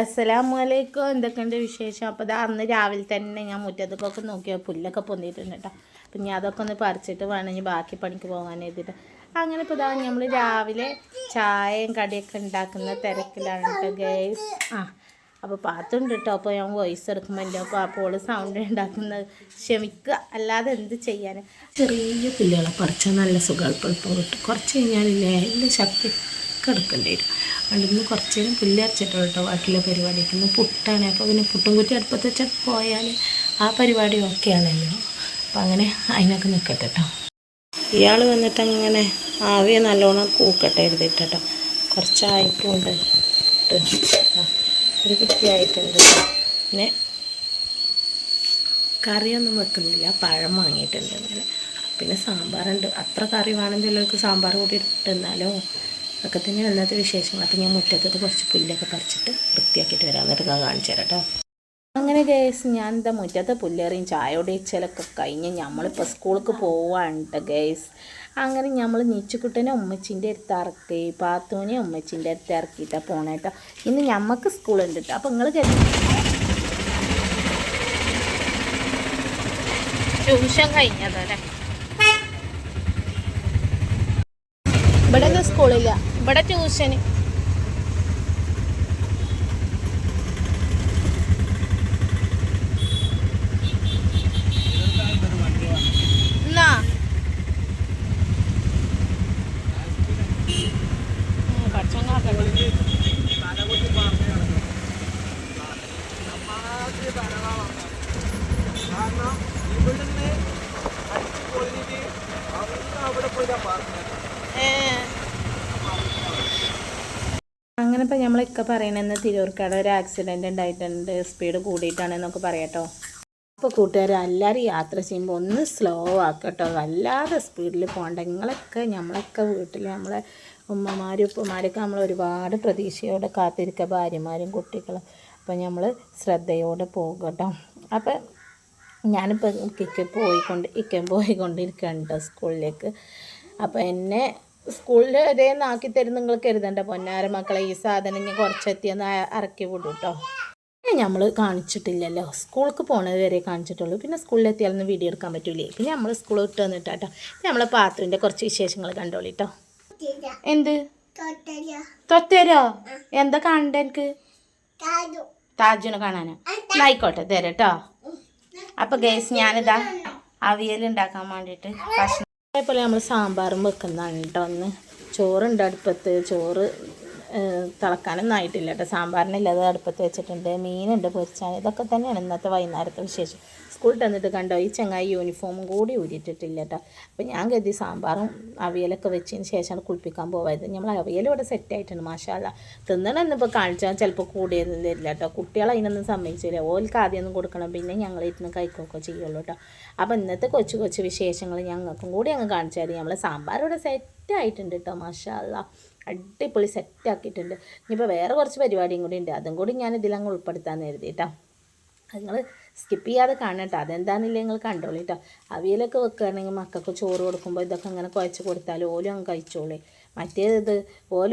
അസ്സലാമു അലൈക്കും എന്തൊക്കെയുണ്ട് വിശേഷം? അപ്പോൾ ഇതാ അന്ന് രാവിലെ തന്നെ ഞാൻ മുറ്റത്തൊക്കെ നോക്കിയാൽ പുല്ലൊക്കെ പൊന്തിയിട്ടുണ്ട് കേട്ടോ. അപ്പം ഞാൻ അതൊക്കെ ഒന്ന് പറിച്ചിട്ട് വേണം ഇനി ബാക്കി പണിക്ക് പോകാൻ എഴുതിയിട്ട്. അങ്ങനെ ഇപ്പോൾ ഇതാ നമ്മൾ രാവിലെ ചായയും കടിയൊക്കെ ഉണ്ടാക്കുന്ന തിരക്കിലാണ് കേട്ടോ ഗൈസ് ആ അപ്പോൾ പാത്തുണ്ട് കേട്ടോ. അപ്പോൾ ഞാൻ വോയിസ് എടുക്കുമ്പോൾ എന്റെ അപ്പോൾ അപ്പോൾ സൗണ്ട് ഉണ്ടാക്കുന്ന ക്ഷമിക്കുക. അല്ലാതെ എന്ത് ചെയ്യാൻ ചെറിയ പുല്ലുകളെ പറിച്ചാൽ നല്ല സുഖം. എളുപ്പം കിട്ടും. കുറച്ച് കഴിഞ്ഞാൽ എല്ലാ ശക്തി കിടക്കേണ്ടി വരും. അതുകൊണ്ട് ഇന്ന് കുറച്ച് നേരം പുല്ല് അരച്ചിട്ടുള്ളൂ കേട്ടോ ബാക്കിയുള്ള പരിപാടിക്ക് ഇന്ന് പുട്ടാണ്. അപ്പോൾ പിന്നെ പുട്ടും കുറ്റി അടുപ്പത്ത് വെച്ചാൽ പോയാൽ ആ പരിപാടി ഓക്കെ ആണല്ലോ. അപ്പോൾ അങ്ങനെ അതിനൊക്കെ നിൽക്കട്ടെ കേട്ടോ ഇയാൾ വന്നിട്ട് അങ്ങനെ ആവിയെ നല്ലോണം കൂക്കട്ടെ എഴുതിയിട്ട് കേട്ടോ കുറച്ചായിട്ടുണ്ട് ഒരു കുറ്റിയായിട്ടുണ്ട് പിന്നെ കറിയൊന്നും വെക്കുന്നില്ല. പഴം വാങ്ങിയിട്ടുണ്ട് ഇന്നലെ. പിന്നെ സാമ്പാറുണ്ട്. അത്ര കറി വേണമെങ്കിൽ സാമ്പാർ കൂടി ഇട്ടെന്നാലോ ഒക്കെ തന്നെ ഇന്നത്തെ വിശേഷങ്ങൾ. അപ്പം ഞാൻ മുറ്റത്തത് കുറച്ച് പുല്ലൊക്കെ പറിച്ചിട്ട് വൃത്തിയാക്കിയിട്ട് വരാം. എന്നിട്ട് ഞാൻ കാണിച്ചു തരാം കേട്ടോ. അങ്ങനെ ഗേസ് ഞാൻ എന്താ മുറ്റത്തെ പുല്ലേറിയും ചായ ഒടിച്ചലൊക്കെ കഴിഞ്ഞ് നമ്മളിപ്പോൾ സ്കൂൾക്ക് പോവാണ്ട് ഗേസ് അങ്ങനെ നമ്മൾ നീച്ചുക്കുട്ടനെ ഉമ്മച്ചിന്റെ അടുത്ത് ഇറക്കി പാത്തൂനെ ഉമ്മച്ചിന്റെ അടുത്ത് ഇറക്കിയിട്ടാണ് പോണേട്ടോ ഇന്ന് ഞമ്മക്ക് സ്കൂളുണ്ട് കേട്ടോ അപ്പം നിങ്ങൾ ട്യൂഷൻ കഴിഞ്ഞതല്ലേ ഇവിടെ സ്കൂളില്ല ഇവിടെ ട്യൂഷന് എന്നാ ഉം, പഠിച്ചോണ്ടാക്കട്ടെ. ഏ. അങ്ങനെ ഇപ്പം നമ്മളൊക്കെ പറയണെന്ന് തിരൂർക്കാട് ഒരു ആക്സിഡന്റ് ഉണ്ടായിട്ടുണ്ട്. സ്പീഡ് കൂടിയിട്ടാണ് എന്നൊക്കെ പറയാട്ടോ. അപ്പോൾ കൂട്ടുകാർ എല്ലാവരും യാത്ര ചെയ്യുമ്പോൾ ഒന്ന് സ്ലോ ആക്കട്ടോ. വല്ലാതെ സ്പീഡിൽ പോകണ്ട. നിങ്ങളൊക്കെ നമ്മളൊക്കെ വീട്ടിൽ നമ്മളെ ഉമ്മമാരും ഉപ്പമാരൊക്കെ നമ്മൾ ഒരുപാട് പ്രതീക്ഷയോടെ കാത്തിരിക്കുക ഭാര്യമാരും കുട്ടികളും. അപ്പോൾ നമ്മൾ ശ്രദ്ധയോടെ പോകട്ടോ. അപ്പം ഞാനിപ്പോൾ ഇക്ക പോയിക്കൊണ്ട് ഇക്ക പോയിക്കൊണ്ടിരിക്കുകയാണ് കേട്ടോ സ്കൂളിലേക്ക്. അപ്പോൾ എന്നെ സ്കൂളിൽ ഇതേ നാക്കി തരും നിങ്ങൾ കരുതണ്ട. പൊന്നാര മക്കളെ ഈ സാധനം ഞാൻ കുറച്ചെത്തിയെന്ന് ഇറക്കി വിടും കേട്ടോ നമ്മൾ കാണിച്ചിട്ടില്ലല്ലോ. സ്കൂൾക്ക് പോണത് വരെ കാണിച്ചിട്ടുള്ളൂ. പിന്നെ സ്കൂളിലെത്തിയാലൊന്നും വീഡിയോ എടുക്കാൻ പറ്റൂലേ. പിന്നെ നമ്മൾ സ്കൂൾ വിട്ട് വന്നിട്ടാട്ടോ നമ്മളെ പാത്തുവിന്റെ കുറച്ച് വിശേഷങ്ങൾ കണ്ടോളി കേട്ടോ എന്ത്? തൊറ്റരോ എന്താ കാണണ്ട എനിക്ക്? താജുനെ കാണാനാ? ആയിക്കോട്ടെ തരട്ടോ കേട്ടോ അപ്പൊ ഗേസ് ഞാനിതാ അവിയൽ ഉണ്ടാക്കാൻ വേണ്ടിട്ട് കഷ്ണം അതേപോലെ നമ്മൾ സാമ്പാറും വെക്കുന്നതാണ് കേട്ടോ. ഒന്ന് ചോറുണ്ട് അടുപ്പത്ത്. ചോറ് തിളക്കാനൊന്നും ആയിട്ടില്ല കേട്ടോ. സാമ്പാറിനില്ല അത് അടുപ്പത്ത് വെച്ചിട്ടുണ്ട്. മീനുണ്ട് പൊരിച്ചാൻ. ഇതൊക്കെ തന്നെയാണ് ഇന്നത്തെ വൈകുന്നേരത്തെ വിശേഷം. സ്കൂളിൽ തന്നിട്ട് കണ്ടോ ഈ ചങ്ങായി യൂണിഫോമും കൂടി ഊരിയിട്ടിട്ടില്ല കേട്ടോ. അപ്പോൾ ഞാൻ കരുതി സാമ്പാറും അവിയലൊക്കെ വെച്ചതിന് ശേഷമാണ് കുളിപ്പിക്കാൻ പോയത് നമ്മൾ അവിയൽ ഇവിടെ സെറ്റ് ആയിട്ടുണ്ട് മാഷാല്ല തിന്നണമെന്നിപ്പോൾ കാണിച്ചാൽ ചിലപ്പോൾ കൂടിയൊന്നും തരില്ല കേട്ടോ. കുട്ടികൾ അതിനൊന്നും സമ്മതിച്ചില്ല. ഓൽക്ക് ആദ്യമൊന്നും കൊടുക്കണം പിന്നെ ഞങ്ങൾ ഇരുന്ന് കഴിക്കുകയൊക്കെ ചെയ്യുള്ളൂ കേട്ടോ. അപ്പോൾ ഇന്നത്തെ കൊച്ചു കൊച്ചു വിശേഷങ്ങൾ ഞങ്ങൾക്കും കൂടി അങ്ങ് കാണിച്ചാൽ നമ്മൾ സാമ്പാർ ഇവിടെ സെറ്റ് ആയിട്ടുണ്ട് കേട്ടോ മാഷാല്ല അടിപൊളി സെറ്റ് ആക്കിയിട്ടുണ്ട് ഇനിയിപ്പോൾ വേറെ കുറച്ച് പരിപാടിയും കൂടി ഉണ്ട്. അതും കൂടി ഞാൻ ഇതിലങ്ങ് ഉൾപ്പെടുത്താൻ കരുതി കേട്ടോ. നിങ്ങൾ സ്കിപ്പ് ചെയ്യാതെ കാണണം കാണട്ടോ അതെന്താണെന്നില്ല നിങ്ങൾ കണ്ടോളൂ കേട്ടോ. അവിയലൊക്കെ വെക്കുകയാണെങ്കിൽ മക്കൾക്ക് ചോറ് കൊടുക്കുമ്പോൾ ഇതൊക്കെ അങ്ങനെ കുഴച്ച് കൊടുത്താൽ ഓലും അങ്ങ് കഴിച്ചോളേ. മറ്റേത് ഓൽ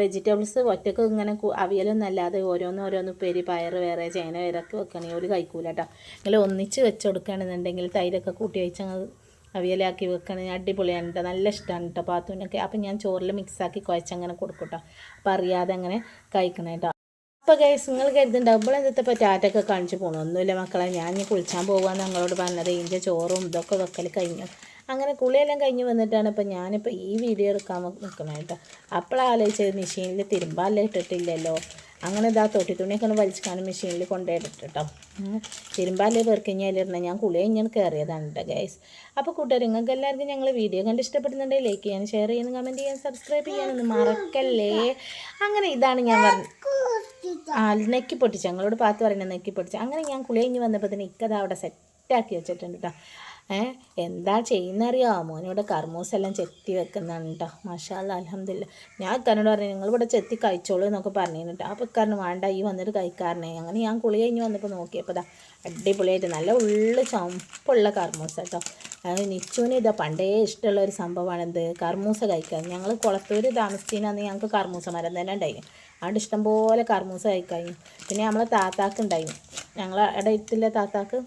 വെജിറ്റബിൾസ് ഒറ്റയ്ക്ക് ഇങ്ങനെ അവിയലൊന്നും അല്ലാതെ ഓരോന്ന് ഓരോന്ന് ഉപ്പേരി പയർ വേറെ ചേന വേറെ ഒക്കെ വെക്കുകയാണെങ്കിൽ ഓൽ കഴിക്കൂല കേട്ടോ. നിങ്ങൾ ഒന്നിച്ച് വെച്ച് കൊടുക്കുകയാണെന്നുണ്ടെങ്കിൽ തൈരൊക്കെ കൂട്ടി വെച്ചങ്ങ് അവിയലാക്കി വെക്കണമെങ്കിൽ അടിപൊളിയാണ് കേട്ടോ നല്ല ഇഷ്ടമാണ് കേട്ടോ പാത്തുവിനൊക്കെ. അപ്പം ഞാൻ ചോറിൽ മിക്സാക്കി കുഴച്ചങ്ങനെ കൊടുക്കും കേട്ടോ അപ്പം അറിയാതെ അങ്ങനെ കഴിക്കണം കേട്ടോ അപ്പോൾ ഗൈസ് നിങ്ങൾ കരുതുന്നുണ്ടാവും ഇപ്പോൾ ടാറ്റൊക്കെ കാണിച്ച് പോകണം ഒന്നുമില്ല മക്കളെ. ഞാൻ ഇനി കുളിച്ചാൻ പോകാമെന്ന് ഞങ്ങളോട് പറഞ്ഞത്. ഇതിന്റെ ചോറും ഇതൊക്കെ വെക്കൽ കഴിഞ്ഞു. അങ്ങനെ കുളിയെല്ലാം കഴിഞ്ഞ് വന്നിട്ടാണ് ഇപ്പോൾ ഞാനിപ്പോൾ ഈ വീഡിയോ എടുക്കാൻ നിൽക്കുന്നത് കേട്ടോ അപ്പോഴാലോചിച്ചത് മെഷീനിൽ തിരുമ്പാല്ലേ ഇട്ടിട്ടില്ലല്ലോ. അങ്ങനെ ഇതാ തൊട്ടി തുണിയൊക്കെ ഒന്ന് വലിച്ചിക്കാനും മെഷീനിൽ കൊണ്ടുപോയിട്ട് കേട്ടോ. തിരുമ്പാലേ പേർക്ക് ഞാൻ കുളി കഴിഞ്ഞാൽ കയറിയതാണ് കേട്ടോ ഗൈസ് അപ്പോൾ കൂട്ടുകാർ നിങ്ങൾക്ക് എല്ലാവർക്കും ഞങ്ങൾ വീഡിയോ കണ്ട് ഇഷ്ടപ്പെടുന്നുണ്ടെങ്കിൽ ലൈക്ക് ചെയ്യാൻ ഷെയർ ചെയ്യാനും കമന്റ് ചെയ്യാൻ സബ്സ്ക്രൈബ് ചെയ്യാനൊന്നും മറക്കല്ലേ? അങ്ങനെ ഇതാണ് ഞാൻ പറഞ്ഞത് ആ നെക്കി പൊട്ടിച്ച്. ഞങ്ങളോട് പാത്ത് പറയുന്നത് നെക്കി പൊട്ടിച്ച്. അങ്ങനെ ഞാൻ കുളി കഴിഞ്ഞ് വന്നപ്പോൾ തന്നെ ഇക്കത് അവിടെ സെറ്റാക്കി വെച്ചിട്ടുണ്ട് കേട്ടോ. എന്താ ചെയ്യുന്നറിയോ? മോനിവിടെ കർമൂസെല്ലാം ചെത്തി വെക്കുന്നതാണ് മഷാല്ല അലഹമില്ല ഞാൻ ഇക്കാരനോട് പറഞ്ഞു നിങ്ങൾ ഇവിടെ ചെത്തി കഴിച്ചോളൂ എന്നൊക്കെ പറഞ്ഞു കേട്ടോ അപ്പോൾ ഇക്കാരന് വേണ്ട ഈ വന്നിട്ട് കഴിക്കാറിനെ അങ്ങനെ ഞാൻ കുളി കഴിഞ്ഞ് വന്നപ്പോൾ നോക്കിയപ്പോൾ ഇതാ അടിപൊളിയായിട്ട് നല്ല ഉള്ളു ചുമപ്പുള്ള കർമൂസ കേട്ടോ നിച്ചുവിന് ഇതാ പണ്ടേ ഇഷ്ടമുള്ള ഒരു സംഭവമാണ് എന്ത്? കർമൂസ കഴിക്കാൻ. ഞങ്ങൾ കുളത്തൂര് താമസിച്ചതിനാന്ന് ഞങ്ങൾക്ക് കർമൂസ മരം തന്നെ ഉണ്ടായിരുന്നു അവിടെ ഇഷ്ടംപോലെ കർമൂസ കഴിക്കാം പിന്നെ നമ്മളെ താത്താക്ക് ഉണ്ടായി ഞങ്ങളെ ഇടയിട്ടില്ല താത്താക്ക്?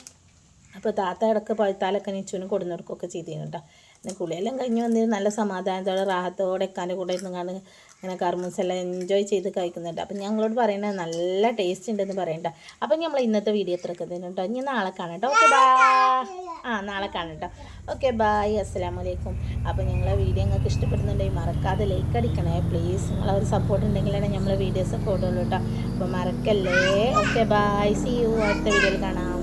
അപ്പോൾ താത്ത ഇടയ്ക്ക് പഴുത്താലൊക്കെ നിച്ചുവിന് കൊടുന്നു കൊടുക്കുകയൊക്കെ കേട്ടോ പിന്നെ കുളിയെല്ലാം കഴിഞ്ഞ് വന്ന് നല്ല സമാധാനത്തോടെ റാഹത്തോടെ എക്കാന്റെ കൂടെ ഇരുന്നാണ് ഇങ്ങനെ കർമ്മസ് എല്ലാം എൻജോയ് ചെയ്ത് കഴിക്കുന്നുണ്ട്. അപ്പം ഞങ്ങളോട് പറയണത് നല്ല ടേസ്റ്റ് ഉണ്ടെന്ന് പറയണ്ട. അപ്പം നമ്മൾ ഇന്നത്തെ വീഡിയോ എത്രയൊക്കെ തന്നെ കേട്ടോ ഇനി നാളെ കാണാം കേട്ടോ ഓക്കെ ബാ ആ നാളെ കാണാം കേട്ടോ ഓക്കെ ബായ് വലൈക്കും അപ്പോൾ ഞങ്ങളെ വീഡിയോ നിങ്ങൾക്ക് ഇഷ്ടപ്പെടുന്നുണ്ടെങ്കിൽ മറക്കാതെ ലൈക്ക് അടിക്കണേ. പ്ലീസ് നിങ്ങളെ ഒരു സപ്പോർട്ട് ഉണ്ടെങ്കിലാണ് നമ്മളെ വീഡിയോസ് ഓടുള്ളൂ കേട്ടോ അപ്പോൾ മറക്കല്ലേ. ഓക്കെ ബായ് സി യു അടുത്ത വീഡിയോയിൽ കാണാം.